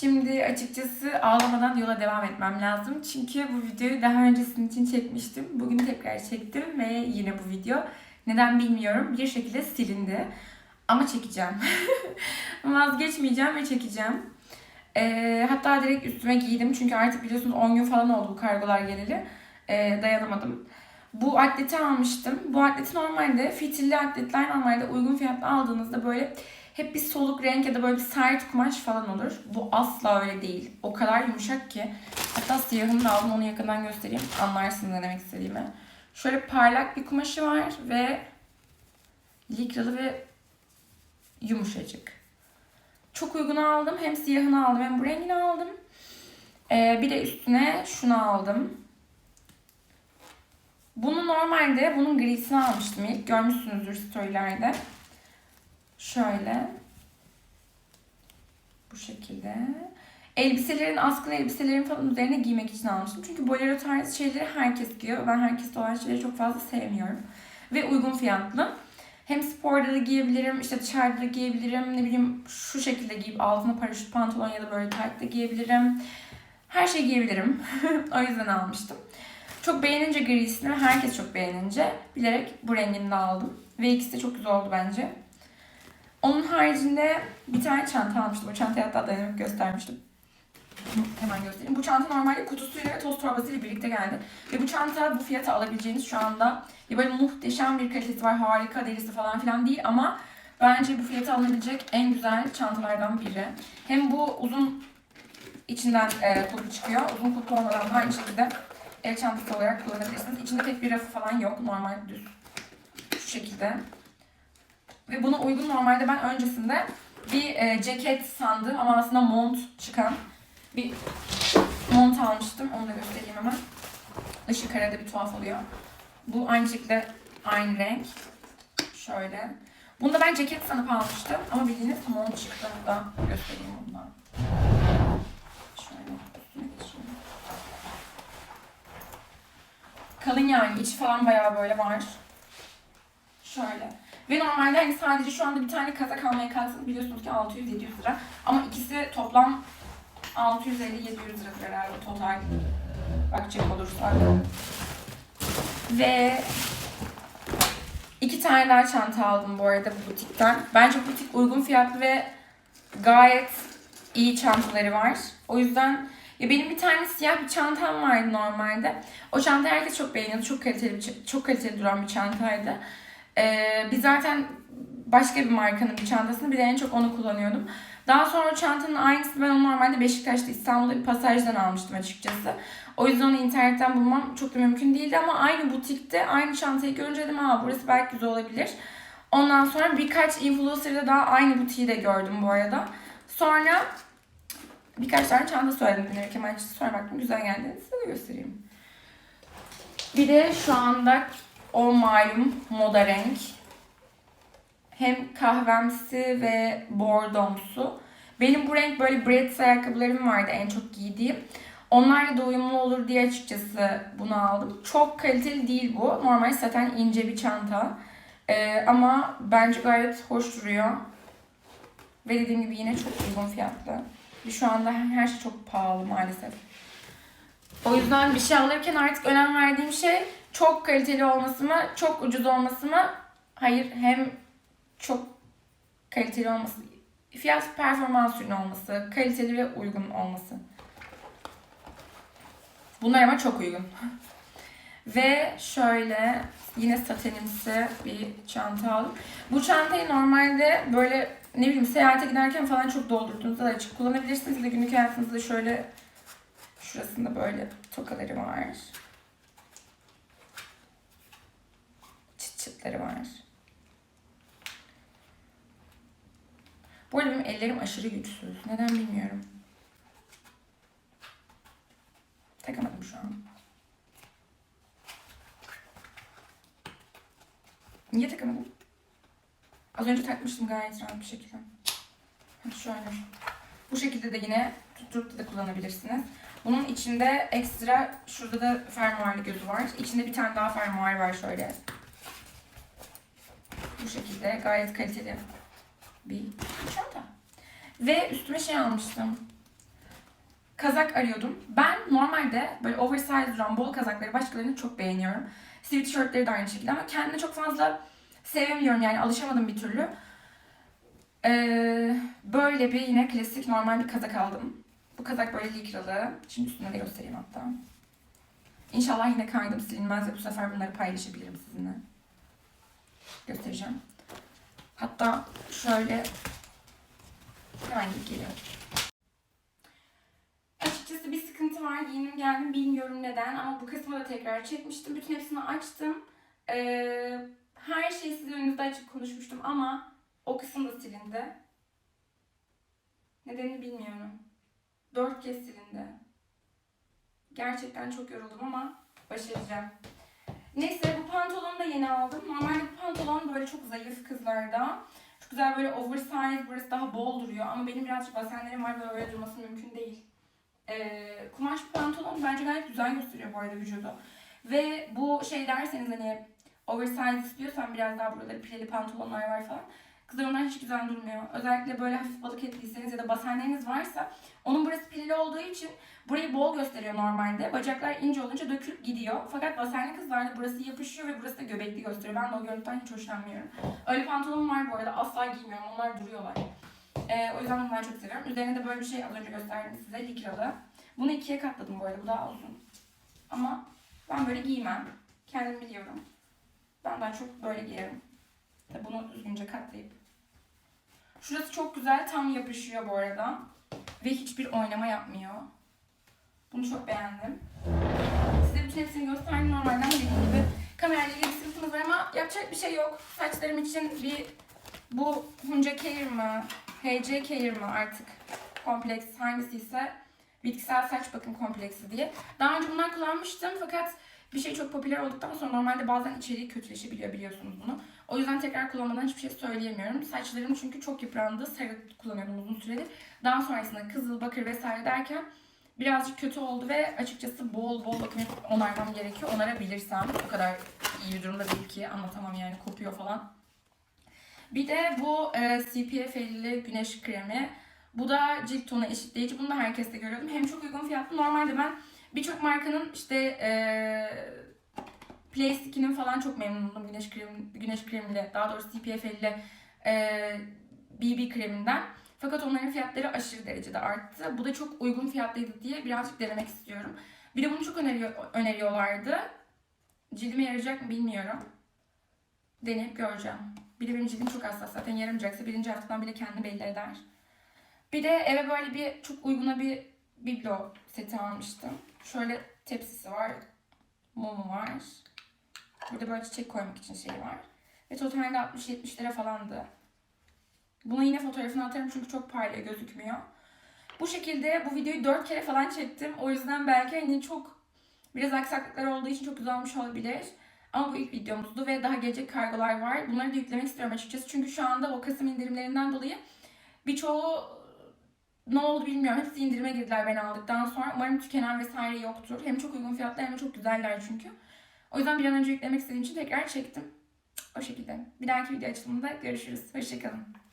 Şimdi açıkçası ağlamadan yola devam etmem lazım. Çünkü bu videoyu daha öncesinin için çekmiştim. Bugün tekrar çektim ve yine bu video. Neden bilmiyorum. Bir şekilde silindi. Ama çekeceğim. Vazgeçmeyeceğim ve çekeceğim. Ee, hatta direkt üstüme giydim. Çünkü artık biliyorsunuz 10 gün falan oldu bu kargolar geleli. Ee, dayanamadım. Bu atleti almıştım. Bu atleti normalde fitilli atletler normalde uygun fiyatla aldığınızda böyle hep bir soluk renk ya da böyle bir sert kumaş falan olur. Bu asla öyle değil. O kadar yumuşak ki. Hatta siyahını da aldım onu yakından göstereyim. Anlarsınız ne demek istediğimi. Şöyle parlak bir kumaşı var ve likralı ve yumuşacık. Çok uygun aldım. Hem siyahını aldım hem bu rengini aldım. Ee, bir de üstüne şunu aldım. Bunu normalde bunun grisini almıştım ilk. Görmüşsünüzdür storylerde. Şöyle. Bu şekilde. Elbiselerin, askılı elbiselerin falan üzerine giymek için almıştım. Çünkü bolero tarzı şeyleri herkes giyiyor. Ben herkeste olan şeyleri çok fazla sevmiyorum. Ve uygun fiyatlı. Hem sporda da giyebilirim, işte dışarıda da giyebilirim. Ne bileyim şu şekilde giyip altına paraşüt pantolon ya da böyle tight da giyebilirim. Her şeyi giyebilirim. o yüzden almıştım. Çok beğenince grisini herkes çok beğenince bilerek bu rengini de aldım. Ve ikisi de çok güzel oldu bence. Onun haricinde bir tane çanta almıştım. O çantayı hatta dayanıp göstermiştim. Hemen göstereyim. Bu çanta normalde kutusuyla ve toz torbasıyla birlikte geldi. Ve bu çanta bu fiyata alabileceğiniz şu anda ya böyle muhteşem bir kalitesi var. Harika derisi falan filan değil ama bence bu fiyata alınabilecek en güzel çantalardan biri. Hem bu uzun içinden e, kulpu çıkıyor. Uzun kulpu olmadan da aynı şekilde el çantası olarak kullanabilirsiniz. İçinde pek bir rafı falan yok. Normal düz. Şu şekilde. Ve buna uygun normalde ben öncesinde bir e, ceket sandım ama aslında mont çıkan bir mont almıştım. Onu da göstereyim hemen. Dışı karada bir tuhaf oluyor. Bu aynı şekilde aynı renk. Şöyle. Bunu da ben ceket sanıp almıştım ama bildiğiniz mont çıktı. Onu da göstereyim bundan. Şöyle. Kalın yani. içi falan bayağı böyle var. Şöyle. Ve normalde hani sadece şu anda bir tane kazak almaya kalksanız biliyorsunuz ki 600-700 lira. Ama ikisi toplam 650-700 lira herhalde total bakacak olursak. Ve iki tane daha çanta aldım bu arada bu butikten. Bence bu butik uygun fiyatlı ve gayet iyi çantaları var. O yüzden ya benim bir tane siyah bir çantam vardı normalde. O çantayı herkes çok beğeniyordu. Çok kaliteli çok kaliteli duran bir çantaydı. Ee, biz zaten başka bir markanın bir çantasını bir de en çok onu kullanıyordum. Daha sonra o çantanın aynısını ben onu normalde Beşiktaş'ta İstanbul'da bir pasajdan almıştım açıkçası. O yüzden onu internetten bulmam çok da mümkün değildi ama aynı butikte aynı çantayı görünce dedim ha burası belki güzel olabilir. Ondan sonra birkaç influencer'da daha aynı butiği de gördüm bu arada. Sonra birkaç tane çanta söyledim dinlerken ben sonra baktım güzel geldi. Size de göstereyim. Bir de şu anda o malum moda renk. Hem kahvemsi ve bordomsu. Benim bu renk böyle Bretz ayakkabılarım vardı en çok giydiğim. Onlarla da uyumlu olur diye açıkçası bunu aldım. Çok kaliteli değil bu. Normal zaten ince bir çanta. Ee, ama bence gayet hoş duruyor. Ve dediğim gibi yine çok uygun fiyatlı. Şu anda her şey çok pahalı maalesef. O yüzden bir şey alırken artık önem verdiğim şey çok kaliteli olması mı, çok ucuz olması mı? Hayır, hem çok kaliteli olması, fiyat performans ürünü olması, kaliteli ve uygun olması. Bunlar ama çok uygun. Ve şöyle yine satenimsi bir çanta aldım. Bu çantayı normalde böyle ne bileyim seyahate giderken falan çok doldurduğunuzda da açık kullanabilirsiniz. Bir de günlük hayatınızda şöyle şurasında böyle tokaları var. Çıtları var. Bu arada benim ellerim aşırı güçsüz. Neden bilmiyorum. Takamadım şu an. Niye takamadım? Az önce takmıştım gayet rahat bir şekilde. Hadi şöyle. Bu şekilde de yine tutturup da kullanabilirsiniz. Bunun içinde ekstra şurada da fermuarlı gözü var. İçinde bir tane daha fermuar var şöyle. Bu şekilde gayet kaliteli bir çanta. Ve üstüme şey almıştım. kazak arıyordum. Ben normalde böyle oversize duran kazakları başkalarını çok beğeniyorum. Sweatshirtleri de aynı şekilde ama kendini çok fazla sevemiyorum yani alışamadım bir türlü. Ee, böyle bir yine klasik normal bir kazak aldım. Bu kazak böyle likralı. Şimdi üstüne de göstereyim hatta. İnşallah yine kaydım silinmez ve bu sefer bunları paylaşabilirim sizinle. Göstereceğim. Hatta şöyle hemen geliyorum. Açıkçası bir sıkıntı var. Giyinim geldim bilmiyorum neden ama bu kısmı da tekrar çekmiştim. Bütün hepsini açtım. Ee, her şeyi sizin önünüzde açık konuşmuştum ama o kısım da silindi. Nedenini bilmiyorum. Dört kez silindi. Gerçekten çok yoruldum ama başaracağım. Neyse bu pantolonu da yeni aldım. Normalde bu pantolon böyle çok zayıf kızlarda. Çok güzel böyle oversize, burası daha bol duruyor. Ama benim birazcık basenlerim var ve öyle durması mümkün değil. Ee, kumaş pantolon bence gayet güzel gösteriyor bu arada vücudu. Ve bu şey derseniz hani oversize istiyorsan biraz daha burada pileli pantolonlar var falan. Kızlar onlar hiç güzel durmuyor. Özellikle böyle hafif balık etliyseniz ya da basenleriniz varsa onun burası pileli olduğu için burayı bol gösteriyor normalde. Bacaklar ince olunca dökülüp gidiyor. Fakat basenli kızlarda burası yapışıyor ve burası da göbekli gösteriyor. Ben de o görüntüden hiç hoşlanmıyorum. Öyle pantolonum var bu arada. Asla giymiyorum. Onlar duruyorlar. Ee, o yüzden bunları çok seviyorum. Üzerine de böyle bir şey az önce gösterdim size. Likralı. Bunu ikiye katladım bu arada. Bu daha uzun. Ama ben böyle giymem. Kendim biliyorum. Ben daha çok böyle giyerim. Bunu düzgünce katlayıp. Şurası çok güzel. Tam yapışıyor bu arada. Ve hiçbir oynama yapmıyor. Bunu çok beğendim. Size bütün hepsini gösterdim. Normalden dediğim gibi kamerayla ilgili ama yapacak bir şey yok. Saçlarım için bir bu Hunca Care mı? HC Care mı artık kompleks hangisi ise bitkisel saç bakım kompleksi diye. Daha önce bunlar kullanmıştım fakat bir şey çok popüler olduktan sonra normalde bazen içeriği kötüleşebiliyor biliyorsunuz bunu. O yüzden tekrar kullanmadan hiçbir şey söyleyemiyorum. Saçlarım çünkü çok yıprandı. Sarı kullanıyordum uzun süredir. Daha sonrasında kızıl, bakır vesaire derken birazcık kötü oldu ve açıkçası bol bol bakım onarmam gerekiyor. Onarabilirsem. O kadar iyi bir durumda değil ki anlatamam yani kopuyor falan. Bir de bu e, CPF 50 güneş kremi. Bu da cilt tonu eşitleyici. Bunu da herkeste görüyordum. Hem çok uygun fiyatlı. Normalde ben birçok markanın işte e, Play falan çok memnunum güneş kremi, güneş kremiyle. Daha doğrusu CPF 50 e, BB kreminden. Fakat onların fiyatları aşırı derecede arttı. Bu da çok uygun fiyatlıydı diye birazcık denemek istiyorum. Bir de bunu çok öneriyor, öneriyorlardı. Cildime yarayacak mı bilmiyorum. Deneyip göreceğim. Bir de benim cildim çok hassas zaten yaramayacaksa birinci haftadan bile kendini belli eder. Bir de eve böyle bir çok uyguna bir biblo seti almıştım. Şöyle tepsisi var. Mumu var. Burada böyle çiçek koymak için şey var. Ve totalde 60-70 lira falandı. Bunu yine fotoğrafını atarım çünkü çok parlıyor gözükmüyor. Bu şekilde bu videoyu 4 kere falan çektim. O yüzden belki hani çok biraz aksaklıklar olduğu için çok olmuş olabilir. Ama bu ilk videomuzdu ve daha gelecek kargolar var. Bunları da yüklemek istiyorum açıkçası. Çünkü şu anda o Kasım indirimlerinden dolayı birçoğu ne oldu bilmiyorum. Hepsi indirime girdiler ben aldıktan sonra. Umarım tükenen vesaire yoktur. Hem çok uygun fiyatlı hem de çok güzeller çünkü. O yüzden bir an önce yüklemek istediğim için tekrar çektim. O şekilde. Bir dahaki video açılımında görüşürüz. Hoşçakalın.